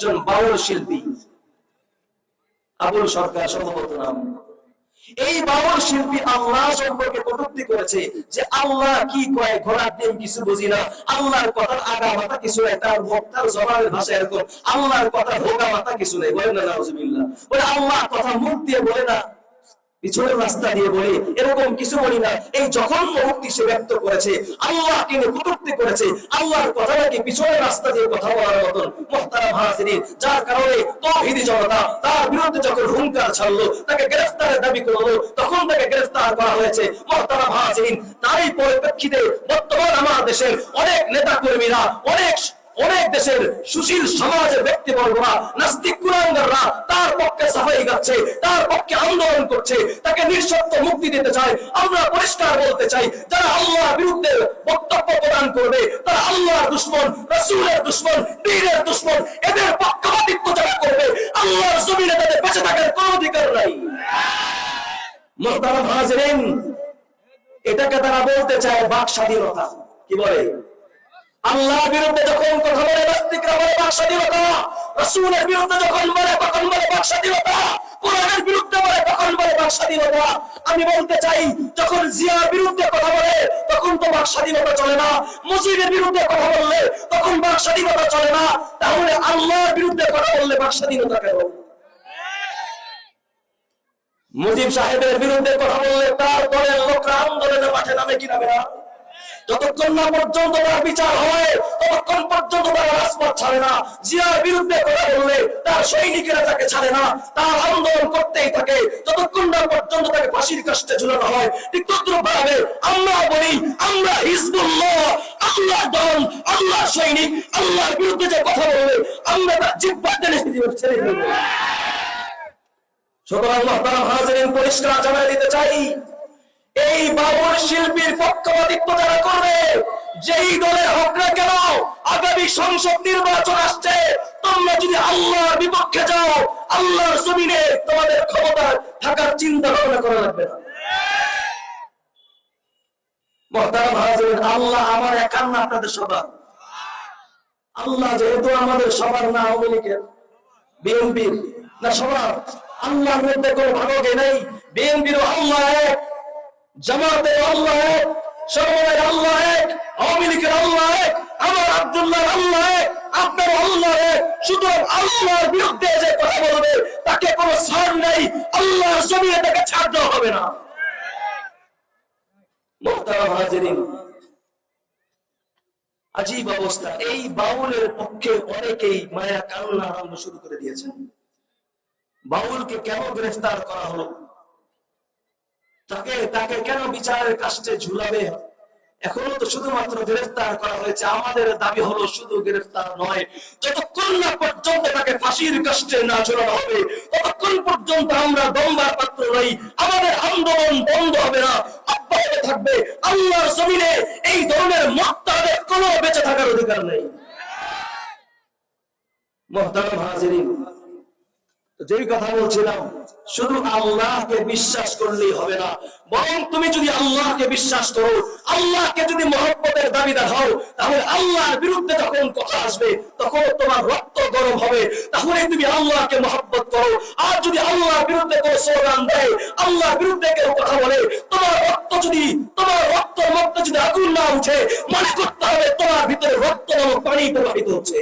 একজন বাউল শিল্পী। আবুল সরকার সম্ভবত নাম। এই বাউল শিল্পী আল্লাহ সম্পর্কে কটুক্তি করেছে যে আল্লাহ কি কয়, ঘোড়ার ডিম কিছু বুঝি না। আল্লাহর কথার আগা মাথা কিছু নাই, তার বক্তার জবানের ভাষা এরকম। আল্লাহর কথা হোগা মাথা কিছু নেই, বলেন না বলে আল্লাহ কথা মুখ দিয়ে বলে না। পিছনের রাস্তা দিয়ে বলি, এরকম কিছু বলি না। এই যখন মুক্তি সে ব্যক্ত করেছে আল্লাহ কিনে কটূক্তি করেছে, আল্লাহর কথা নাকি পিছনের রাস্তা দিয়ে কথা বলার মতন মোহতারাম হাসিনী যার কারণে তৌহিদি জনতা তার বিরুদ্ধে যখন হুঙ্কার ছাড়লো, তাকে গ্রেফতারের দাবি করল, তখন তাকে গ্রেফতার করা হয়েছে মোহতারাম হাসিনী তারই পরিপ্রেক্ষিতে বর্তমান আমার দেশের অনেক নেতা কর্মীরা অনেক অনেক দেশের সুশীল সমাজের ব্যক্তিবর্গরা, নাস্তিক কুলাঙ্গাররা তার পক্ষে সাফাই গাচ্ছে তার পক্ষে আন্দোলন করছে, তাকে নিঃশর্ত মুক্তি দিতে চায়, আমরা পরিষ্কার বলতে চাই, যারা আল্লাহর বিরুদ্ধে বক্তব্য প্রদান করবে, তারা আল্লাহর দুশ্মন, রসুলের দুশ্মন বীরের দুশ্মন, এদের পক্ষপাতিত্ব যারা করবে, আল্লাহর জমিনে তাদের বেঁচে থাকার কোনো অধিকার নাই। মোহতারাম হাজরিন, এটাকে তারা বলতে চায় বাক স্বাধীনতা। কি বলে? আল্লাহর বিরুদ্ধে যখন কথা বলে, নাস্তিকরা বলে বাক স্বাধীনতা রসুলের বিরুদ্ধে যখন বলে, তখন বলে বাক স্বাধীনতা কোরআনের বিরুদ্ধে বলে, তখন বলে বাক স্বাধীনতা আমি বলতে চাই, যখন জিয়ার বিরুদ্ধে কথা বলে, তখন তো বাক স্বাধীনতা চলে না। মুজিবের বিরুদ্ধে কথা বললে, তখন বাক স্বাধীনতা চলে না। তাহলে আল্লাহর বিরুদ্ধে কথা বললে বাক স্বাধীনতা কেন? মুজিব সাহেবের বিরুদ্ধে কথা বললে তার দলের লোকরা আন্দোলনে মাঠে নামে কি নামে না? যতক্ষণ না পর্যন্ত তার বিচার হয়, ততক্ষণ পর্যন্ত তারা রাজপথ ছাড়ে না। জিয়ার বিরুদ্ধে কথা বললে তার সৈনিকেরা তাকে ছাড়ে না। তার আন্দোলন করতেই থাকে। যতক্ষণ না পর্যন্ত তাকে ফাঁসির কাষ্টে ঝুলানো হয় ঠিক তদ্রুপভাবে আমরা বলি, আমরা হিজবুল্লাহ আল্লাহ দল আল্লাহ সৈনিক, আল্লাহর বিরুদ্ধে যে কথা বলবে, আমরা তার জিব্বা টেনে ছেড়ে ফেলব। সুতরাং পরিষ্কার জানাই দিতে চাই এই বাবুর শিল্পীর পক্ষপাতিত্ব যারা করবে, যেই দলের হোক না কেন আগামী সংসদ নির্বাচন আসছে, তোমরা যদি আল্লাহর বিপক্ষে যাও, আল্লাহর জমিনে তোমাদের ক্ষমতা থাকার চিন্তা ভাবনা করা লাগবে না। আল্লাহ আমার একার না, আপনাদের সবার। আল্লাহ যেহেতু আমাদের সবার না, আওয়ামী লীগের, বিএনপির না সবার। মধ্যে কোনো ভাগকে নেই। বিএনপির আল্লাহ এক জামাতের আল্লাহ এক, সর্বদাই আল্লাহ এক, আওয়ামী লীগের আল্লাহ এক, আমার আব্দুল্লাহ আল্লাহ এক আপনার আল্লাহ এক। সুতরাং আল্লাহর বিরুদ্ধে যে কথা বলবে, তাকে কোনো ছাড় নেই, আল্লাহর জমিয়ে তাকে ছাড় দেওয়া হবে না। মোহতারাম হাজিরিন, আজীব অবস্থা। এই বাউলের পক্ষে অনেকেই মায়া কান্না শুরু করে দিয়েছেন। বাউলকে কেন গ্রেফতার করা হলো? তাকে তাকে কেন বিচারের কাছে ঝুলাবে? এখনও তো শুধুমাত্র গ্রেফতার করা হয়েছে। আমাদের দাবি হলো শুধু গ্রেফতার নয়। যতক্ষণ না পর্যন্ত তাকে ফাঁসির কাষ্টে না ঝুলানো হবে, ততক্ষণ পর্যন্ত আমরা দম্বার পাত্র নই। আমাদের আন্দোলন বন্ধ হবে না। অব্যাহত থাকবে আল্লাহর জমিনে। এই ধরনের মত তাদের কোনো বেঁচে থাকার অধিকার নেই। মহতারাম হাজিরিন যেই কথা বলছিলাম, শুধু আল্লাহকে বিশ্বাস করলেই হবে না। বরং তুমি যদি আল্লাহকে বিশ্বাস করো, আল্লাহকে যদি মহব্বতের দাবিদার হও, তাহলে আল্লাহর বিরুদ্ধে যখন কথা আসবে, তখন তোমার রক্ত গরম হবে। তাহলে তুমি আল্লাহকে মহব্বত করো। আর যদি আল্লাহর বিরুদ্ধে কোনো স্লোগান দেয়, আল্লাহর বিরুদ্ধে কেউ কথা বলে, তোমার রক্ত যদি, তোমার রক্ত মধ্যে যদি আগুন না উঠে, মনে করতে হবে তোমার ভিতরে রক্ত নামক পানি প্রবাহিত হচ্ছে।